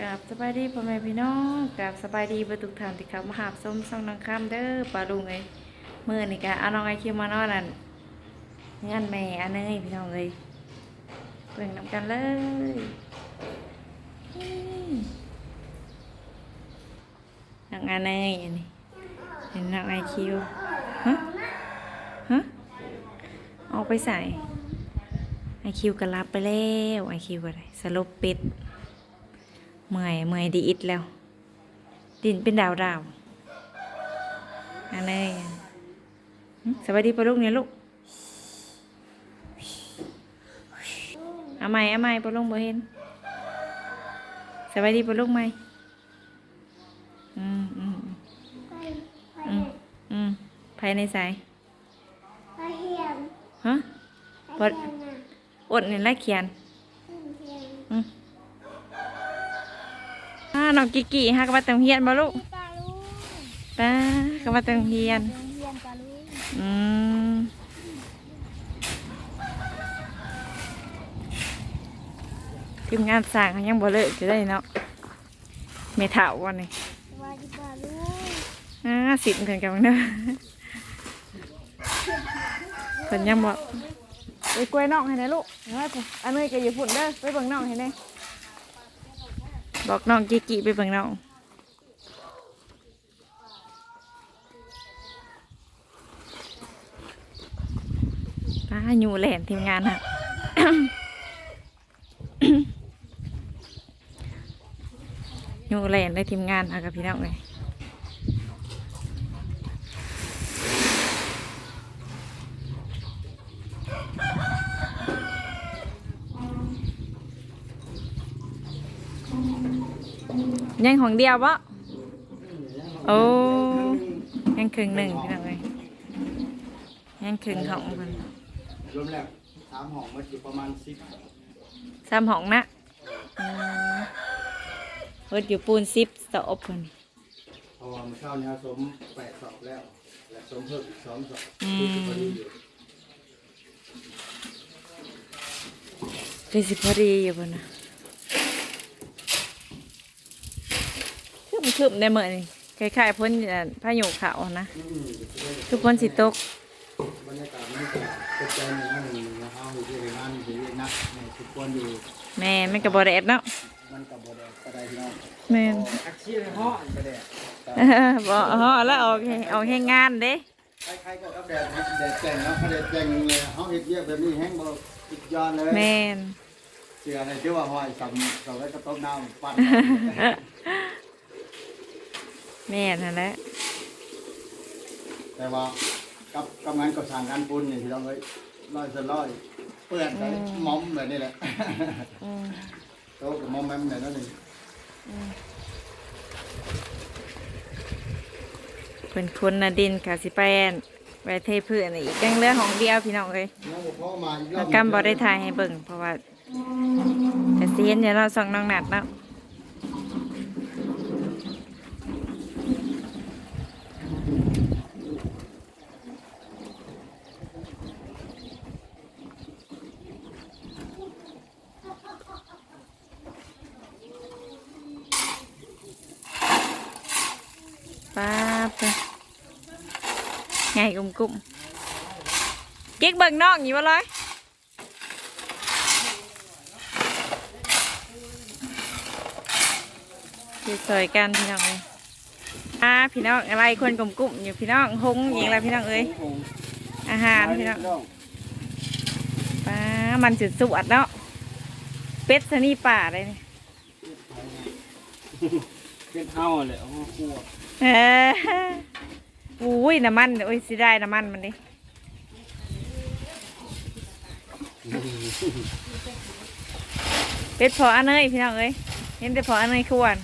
กับสบายดีพ่อแม่พี่น้องกับสบายดีเบรรทุกท่านที่ข้ามาหาส้มส่องนังคำเด้อปลาลุงไงเมื่อนี่กะเอาน้องไอคิวมานอนนั่นงานแม่อันนี้พี่น้องเลยเบิ่งนำกันเลยอืมน้องอันนี้อันนี้เห็นน้องไอคิวฮะฮะออกไปใส่ไอคิวก็รับไปแล้วไอคิวก็ได้สลบป็ด เมื่อยเมื่อยดีอิดแล้ว ดินเป็นดาวดาวอันนี้หึสวัสดีปะลูกเนี่ยลูกเอาใหม่เอาใหม่ปะลูกบ่เห็นสวัสดีปะลูกไหมอืมอืมอืมอืมภายในสายกระเทียมฮะกระเทียมนะอดนี่ละเขียน กระเทียม อืมอ่า น้องกิกิฮะกำลังเต็มเฮียนบ่ลูกปลาลูกป้ากำลังเต็มเฮียนเทียมปลาลูกอืมทีมงานสร้างเขายังบ่เลิกจะได้เนาะเมถาวันนี้สวัสดีปลาลูกอ่าสิบกันกันเนาะเพิ่นยังบอกไปกล้วยน้องให้ได้ลูกเฮ้ยอันนี้ก็อยู่ฝุ่นเด้อไปเบิ่งน้องให้ได้ บอกน้องกิกิไปเบิ่งน้องป้าอยู่แหลนทีมงานฮะอยู่แหลนได้ทีมงานอะกับพี่น้องเลย ยังของเดียวปะโอ้ยังครึ่งหนึ่งพี่น้องเลยยังครึ่งของมันรวมแล้วสามห้องมันอยู่ประมาณสิบสามห้องนะอืมเปิดอยู่ปูนซิปสอบคนเพราะว่าเมื่อเช้านี้สมแปดสอบแล้ว และสมเพิ่มอีกสองสอบอืมคือพอดีอยู่คือสิพอดีอยู่บนนะ คืบคืบในเมื่อนี่คล้ายๆพ้นอ่าพายุเขาวนะอืมทุกคนสิตกบรรยากาศมันจะเป็นใจหนึ่งนั่นหนึ่งนะครับอยู่ที่งานอยู่ที่นักเนี่ยทุกคนอยู่แม่ไม่นกับบอแดดเนาะมันกับโบแดงก็ได้พี่น้องแม่นอาชีพห้องก็ได้บอฮะแล้วออกให้ออกให้งานเด้คล้ายๆกับแดดแดดแจ้งเนาะเขาแดดแจ้งเลยเขาเฮ็ดเยอะแบบนี้แห้งบ่ติดยอดเลยแม่นเสืออะไรที่ว่าห้อยสำสำไว้กระต้มน้ำปั้น แม่นนั่นแหละแต่ว่ากับกับงานกับสร้างการปุ้นนี่พี่น้องเอ้ยร้อยจะร้อยเปื้อนไปมอมแบบนี้แหละอืมโตกับมอมแมมแบบนั้นนี่เป็นคนนาดินค่ะสิไปแอนไปเทพื้นอีกแกงเรือของเดียวพี่น้องเลยน้องบอกพ่อมาอีกรอเราบกำบอได้ถ่ายให้เบิ่งเพราะว่าแต่เสียนเดี๋ยวเราส่องน้องหนัดเนาะป้าบไปไงกุ้มกุ้มๆกิ๊กเบิ่งน้องอยู่บ่เลยอยู่ซอยกันพี่น้องเอ้ยอ่าพี่น้องอะไรคนกลุ่มอยู่พี่น้องหงอย่างไรพี่น้องเอ้ยอาหารพี่น้องป้ามันสุดสวดเนาะเป็ดสนี่ป่าเลยนี่ เป็นเฮาเลยโอ้โหเอออุ้ยน้ำมันโอ้ยสิได้น้ำมันมันดิเป็ดพออันเนยพี่น้องเอ้ยเห็นแต่พออันเนยควร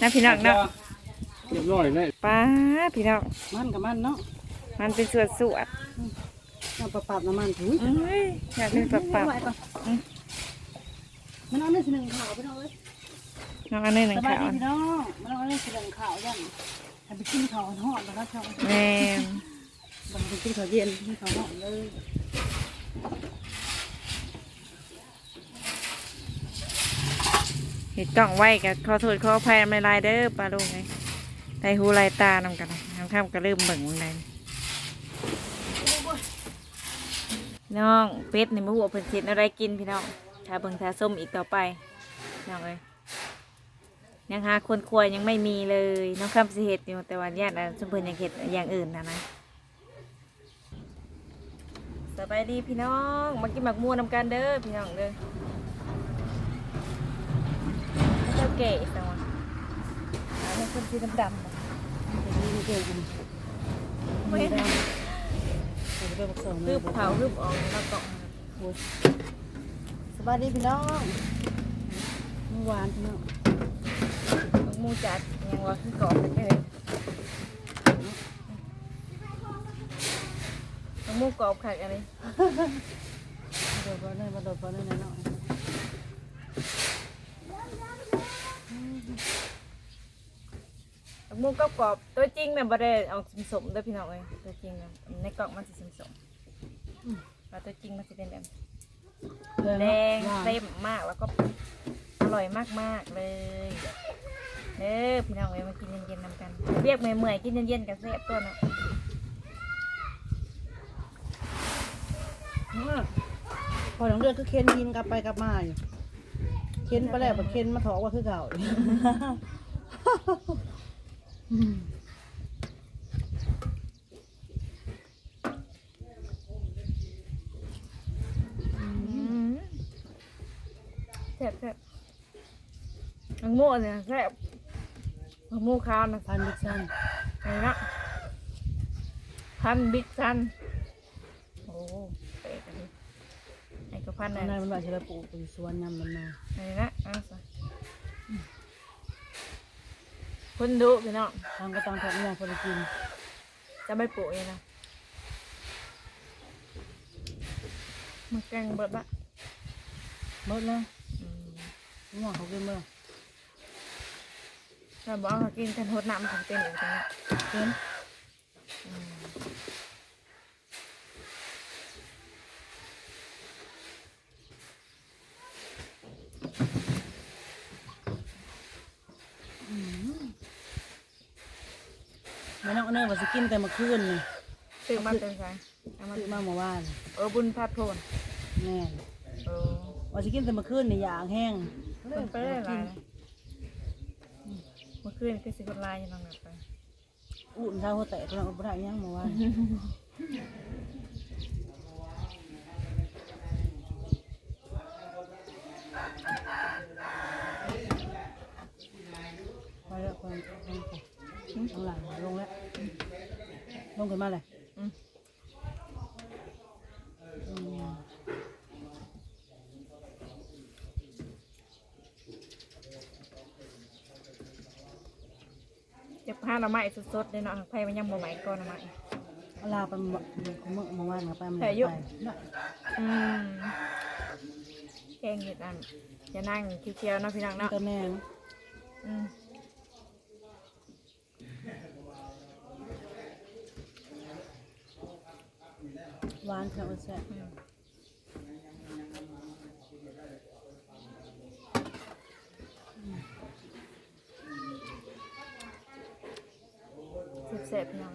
นะพี่น้องเนาะเรียบร้อยเลยป้าพี่น้องมันกับมันเนาะมันเป็นสวดสวดเอาปรับปรับน้ำมันถุยๆเอ้ยอยากเป็นปับปับไหวปะมันเอาเรื่องสิหนึ่งข่าวไปเนาะเอ้ย น้องอันนี้หนึ่สงบายขาวดีพี่น้องมันเอาเรื่องสิหนึ่งข่าวยันให้ไปกินข้าวหอดแล้วครับแม่นบางคนกินข้าวเย็นกินข้าวหอดเลยเห็ดกล่องไว้กับขอโทษขออภัยไม่ลายเด้อปลาลูกไงไตหูลายตานำกันนะน้ำข้ามก็เริ่มเบิ่งมึงได้น้องเป็ดในมือหัวเพิ่นเช็ดอะไรกินพี่น้องถ้าเบิ่งทาส้มอีกต่อไปน้องเอ้ย ยังหาคนครัวยังไม่มีเลยน้องข้ามสิเห็ดอยู่แต่ว่าญาติอันสมเพิ่นยังเห็ดอย่างอื่นนะนะสบายดีพี่น้องมากินหมักม่วนำกันเด้อพี่น้องเด้อเจ้าเก๋จังวะอันนี้คนสีดำๆอะนี่เก่งจริงไม่ได้ไปบอกสองรืบเผารืบออกแล้วก็สบายดีพี่น้องเมื่อวานพี่น้องห มูจัดยังว่าขึ้นกรอบไปเลยหมูกรอบขัดอะไรโดดบอลเลยมาโดดบอลเลยนะน้องหมูกรอบกรอบๆตัวจริงเนี่ยบ่ได้เอาสมๆเด้วยพี่น้องเอ้ยตัวจริงน่ะในกล่องมันสิสมๆแล้วตัวจริงมันสิเป็นแบบแดงเต็มมากแล้วก็อร่อยมากๆเลย เด้อพี่น้องเอ้ยมากินเย็นๆนำกันเรียกเมื่อยๆกินเย็นๆกันแซ่บตัวเนาะพอหลังเดือนก็เค้นยินกลับไปกลับมาอยู่เค้นไปแล้วไปเค้นมาถอกว่าคือเก่าแซ่บแซ่บมังโม่เนี่ยแซ่บ มังโม่ขาวนะพันบิ๊กซันไงนะพันบิ๊กซันโอ้เป๊ะกันดิไอ้ก็พันตอนะนนั้นมันว่าจะไปปลูกเป็นสวนยำมันมาไงนะเอะสิคนดูพี่น้องทางก็ต้องทำอย่างพอได้กิน จะไม่ปลูกเองนะมันแกงเบิดละหมดแล้วอืมง่วงเขากินเมื่อ ถ้าบอกเขากินกันหดน้ำของเต็มอยู่ตรงนี้เค้นอืมแม่น้องเนยว่าจะกินแต่เมื่อคืนนี่ซื้อมาเป็นไงเอามาซื้อมาเมื่อวานเออบุญพัดโพนแน่นเออว่าจะกินแต่เมื่อคืนนี่อย่างแห้งมันไปได้หลายนะเมื่อ คืนคือสิคนลายยังลองหนักไปอุ่นเท้าหัวแตกเราบ่ได้หยังเมื่อวานไปแล้วคนคนข้างหลังลงแล้วลงกันมาเลย อืม อืม จะพาหน่อไม้สดๆเลยเนาะไผ่มันยังบ่ไหม้ก่อนหน่อไม้เอาลาไปเมื่อเมื่อเมื่อวานกับไปมันแต่ยุไปน่ะอืมแกงเห็ดอันจะนั่งเคี้ยวๆเนาะพี่น้องมันเนาะก็แม่งอืมหวานค่ะมันแซ่บ แซ่บๆพี่น้อง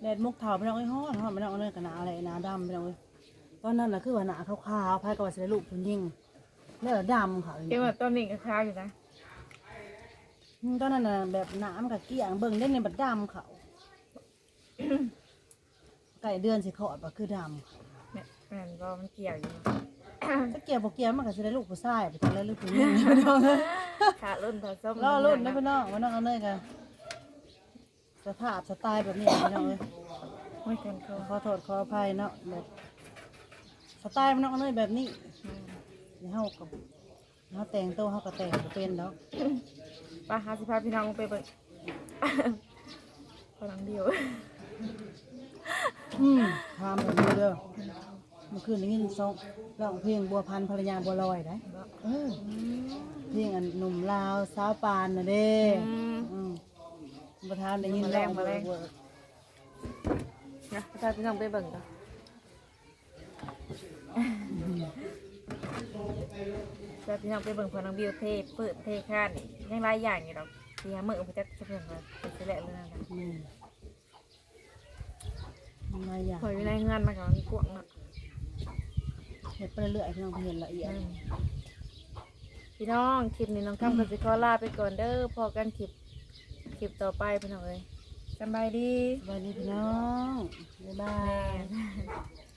แดดมุกเถาไปน้องไอ้ฮ้อนฮ้อนไปน้องเอาเนื้อกับหนาอะไรหนาดำไปน้องเอ้ยตอนนั้นน่ะคือว่าหนาขาวๆพายกับว่าสิได้ลูกผู้หญิงแล้วดำค่ะเกี่ยวกับต้นนี้ก็ค้าวอยู่นะอืมตอนนั้นน่ะแบบหนามันกับเกี้ยงเบิ่งได้ในบัดดำเขาไก่เดือนสิขอดว่าคือดำค่ะเนี่ยแม่นก็มันเกี่ยวอยู่ ถ้าเกี่ยวบ่เกี่ยวมันก็สิได้ลูกผู้ชายไปทางแล้วลูกผู้หญิงไปน้องเอ้ยขารุ่นผสมรอรุ่นนะพี่น้องมาน้องเอาเนยกันสภาพสไตล์แบบนี้พี่น้องเอ้ยไม่เกินเขาขอโทษขออภัยเนาะแบบสไตล์มันน้องเอาเนยแบบนี้อืมเดี๋ยวเฮากับเฮาแต่งตัวเฮาก็แต่งบ่เป็นแล้วไป้าหาสิพาพี่น้องไปเบิ่งพลังเดียวอืมทำแบบนี้เด้อ เมื่อคืนได้ยินซองร้องเพลงบัวพันธุ์ภรรยาบัวลอยได้เออเพลงอันหนุ่มลาวสาวปานน่ะเด้อืมอืมประธานได้ยินมาแรงร้องมาแรงเบิกนะพาพี่น้องไปเบิ่งกันแต่พี่น้องไปเบิ่งพอน้องบิวเทเปิดเทคานนี่ยังหลายอย่างอยู่ดอกที่หามื้อบ่จักจะเพิ่นว่าสิแลเลยนั่นน่ะอืมอะไรอย่าง พออยู่ในเงินมันก็มันกว้างเนาะ เห็ดไปเรื่อยๆพี่น้องเห็นละเอียดอืมพี่น้องคลิปนี้น้องคำก็สิขอลาไปก่อนเด้อพอกันคลิปคลิปต่อไปพี่น้องเอ้ยสำบายดีสวัสดีพี่น้องบ๊ายบาแม่ย